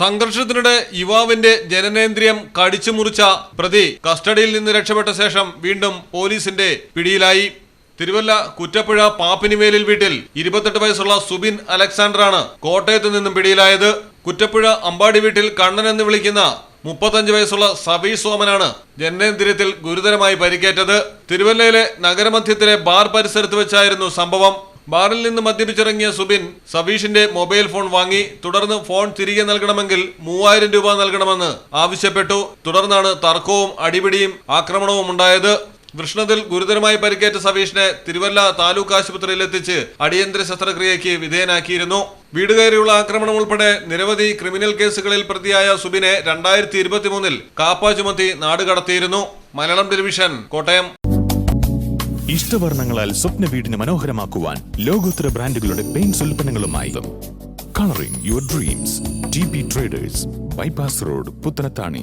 സംഘർഷത്തിനിടെ യുവാവിന്റെ ജനനേന്ദ്രിയം കടിച്ചു മുറിച്ച പ്രതി കസ്റ്റഡിയിൽ നിന്ന് രക്ഷപ്പെട്ട ശേഷം വീണ്ടും പോലീസിന്റെ പിടിയിലായി. തിരുവല്ല കുറ്റപ്പുഴ പാപ്പിനിമേലിൽ വീട്ടിൽ ഇരുപത്തെട്ട് വയസ്സുള്ള സുബിൻ അലക്സാണ്ടറാണ് കോട്ടയത്ത് നിന്നും പിടിയിലായത്. കുറ്റപ്പുഴ അമ്പാടി വീട്ടിൽ കണ്ണൻ എന്ന് വിളിക്കുന്ന മുപ്പത്തഞ്ച് വയസ്സുള്ള സബി സോമനാണ് ജനനേന്ദ്രിയത്തിൽ ഗുരുതരമായി പരിക്കേറ്റത്. തിരുവല്ലയിലെ നഗരമധ്യത്തിലെ ബാർ പരിസരത്ത് വെച്ചായിരുന്നു സംഭവം. ബാറിൽ നിന്ന് മദ്യപിച്ചിറങ്ങിയ സുബിൻ സബീഷിന്റെ മൊബൈൽ ഫോൺ വാങ്ങി തുടർന്ന് ഫോൺ തിരികെ നൽകണമെങ്കിൽ മൂവായിരം രൂപ നൽകണമെന്ന് ആവശ്യപ്പെട്ടു. തുടർന്നാണ് തർക്കവും അടിപിടിയും ആക്രമണവും ഉണ്ടായത്. വൃഷ്ണത്തിൽ ഗുരുതരമായി പരിക്കേറ്റ സബീഷിനെ തിരുവല്ല താലൂക്ക് ആശുപത്രിയിൽ എത്തിച്ച് അടിയന്തര ശസ്ത്രക്രിയയ്ക്ക് വിധേയനാക്കിയിരുന്നു. വീട് കയറിയുള്ള ആക്രമണം ഉൾപ്പെടെ നിരവധി ക്രിമിനൽ കേസുകളിൽ പ്രതിയായ സുബിനെ രണ്ടായിരത്തി ഇരുപത്തിമൂന്നിൽ കാപ്പ ചുമത്തി നാടുകടത്തിയിരുന്നു മലയാളം ടെലിവിഷൻ കോട്ടയം. ഇഷ്ടവർണങ്ങളാൽ സ്വപ്ന വീടിന് മനോഹരമാക്കുവാൻ ലോകോത്തര ബ്രാൻഡുകളുടെ paints ഉൽപ്പന്നങ്ങളുമായി. Colouring your dreams T B traders bypass road Puthanathani.